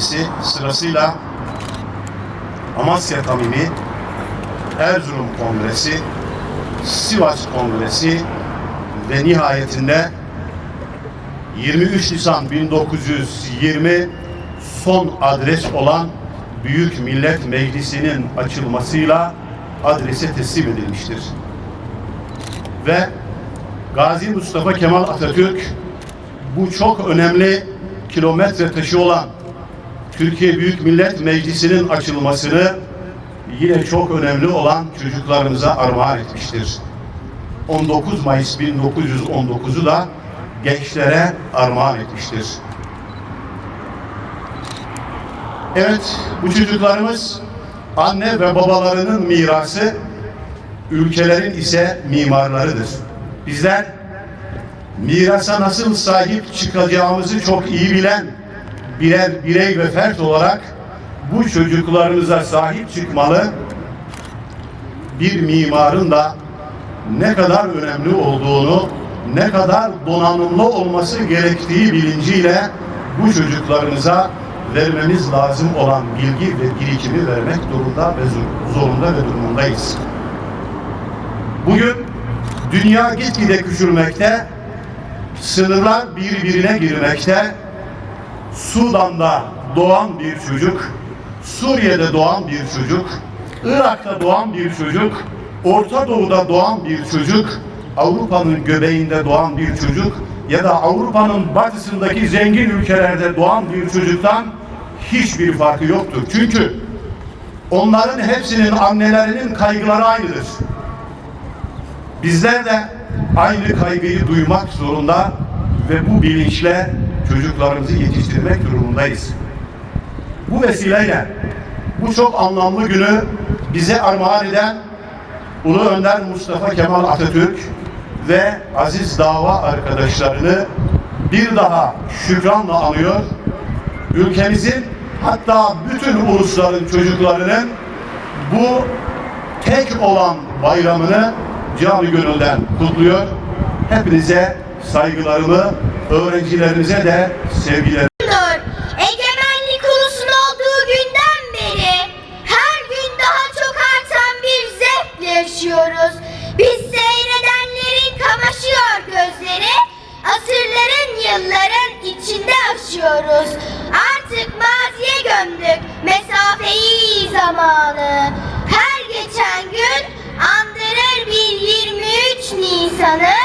meşalesi sırasıyla Amasya Tamimi, Erzurum Kongresi, Sivas Kongresi ve nihayetinde 23 Nisan 1920 son adres olan Büyük Millet Meclisi'nin açılmasıyla adrese teslim edilmiştir. Ve Gazi Mustafa Kemal Atatürk bu çok önemli kilometre taşı olan Türkiye Büyük Millet Meclisi'nin açılmasını yine çok önemli olan çocuklarımıza armağan etmiştir. 19 Mayıs 1919'u da gençlere armağan etmiştir. Evet, bu çocuklarımız anne ve babalarının mirası, ülkelerin ise mimarlarıdır. Bizler mirasa nasıl sahip çıkacağımızı çok iyi bilen birer birey ve fert olarak bu çocuklarımıza sahip çıkmalı, bir mimarın da ne kadar önemli olduğunu, ne kadar donanımlı olması gerektiği bilinciyle bu çocuklarımıza vermemiz lazım olan bilgi ve birikimi vermek durumda ve zor- zorunda ve durumundayız. Bugün dünya gitgide küçülmekte, sınırlar birbirine girmekte, Sudan'da doğan bir çocuk, Suriye'de doğan bir çocuk, Irak'ta doğan bir çocuk, Orta Doğu'da doğan bir çocuk, Avrupa'nın göbeğinde doğan bir çocuk ya da Avrupa'nın batısındaki zengin ülkelerde doğan bir çocuktan hiçbir farkı yoktur. Çünkü onların hepsinin annelerinin kaygıları aynıdır. Bizler de aynı kaygıyı duymak zorunda ve bu bilinçle çocuklarımızı yetiştirmek durumundayız. Bu vesileyle bu çok anlamlı günü bize armağan eden Ulu Önder Mustafa Kemal Atatürk ve aziz dava arkadaşlarını bir daha şükranla anıyor. Ülkemizin hatta bütün ulusların çocuklarının bu tek olan bayramını canı gönülden kutluyor. Hepinize saygılarımı, öğrencilerimize de sevgilerimi Dur. Egemenlik ulusun olduğu günden beri her gün daha çok artan bir zevkle yaşıyoruz. Biz seyredenlerin kamaşıyor gözleri, asırların yılların içinde aşıyoruz. Artık maziye gömdük mesafeyi zamanı. Her geçen gün andırır bir 23 Nisan'ı.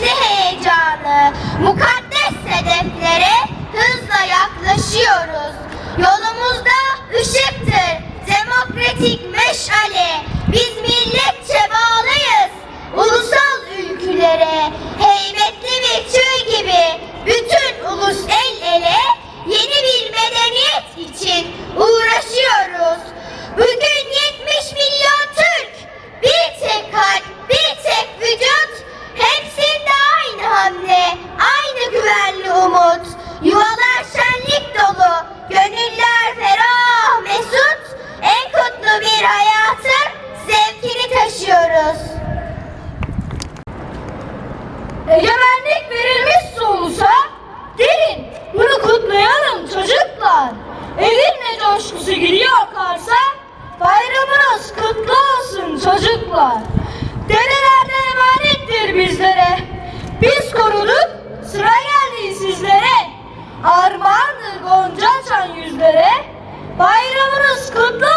Bilinçli heyecanı. Mukaddes hedeflere hızla yaklaşıyoruz. Yolumuzda ışıktır, çocuklar. Dedelerden emanettir bizlere. Biz koruduk sıra geldi sizlere. Armağandır gonca açan yüzlere. Bayramınız kutlu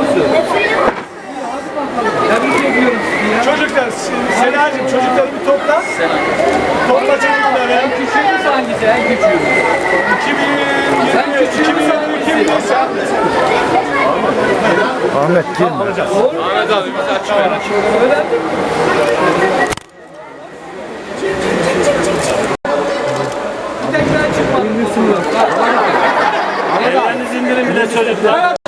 musun? Tebrik ediyorum sizi ya. Çocuklar, Sena'cığım çocukları bir topla. Topla çocukları. Küçüğünü hangisi en küçüğü? 2000. Sen küçüğü müsün hangisi? Ahmet girme. Ahmet abi biz açık. Öğrendik. Bir tek ben çıkmadım. Ellerinizi indirin bir de çocuklar.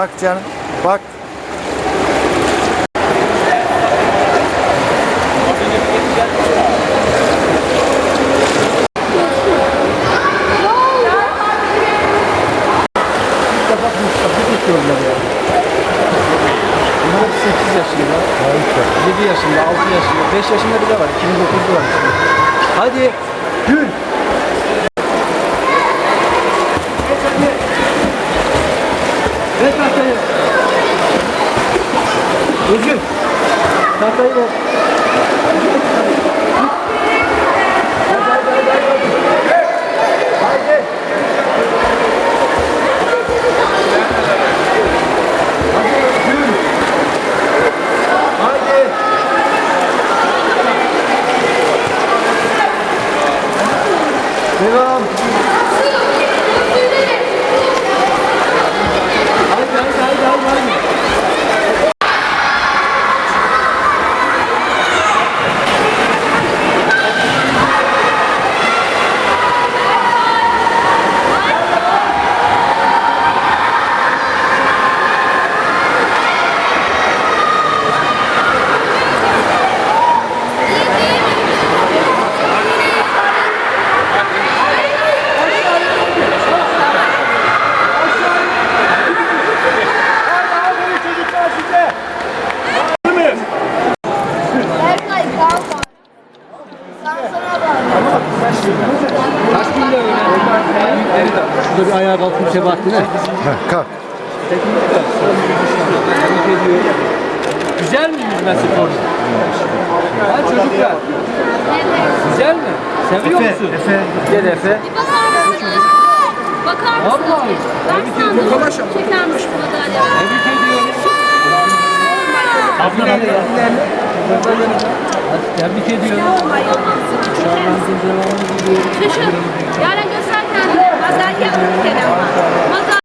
Bak canım. Bak. Bunlar 8 yaşında, 7 yaşında, 6 yaşında, 5 yaşında bir de var. 2009'da var. Hadi gül. Ver tahtayı. Özgür. Tahtayı ver. Haydi. Hadi gül. Haydi. Devam. Seviyor musun? Efe. Gel Efe. Bakar mısınız? Vallahi. Ben Tebrik ediyorum. sandım çekermiş bu madalya. Tebrik ediyorum. Abla abla. Tebrik ediyorum. Şaşır. Yarın göster kendini. Madalya. Selam.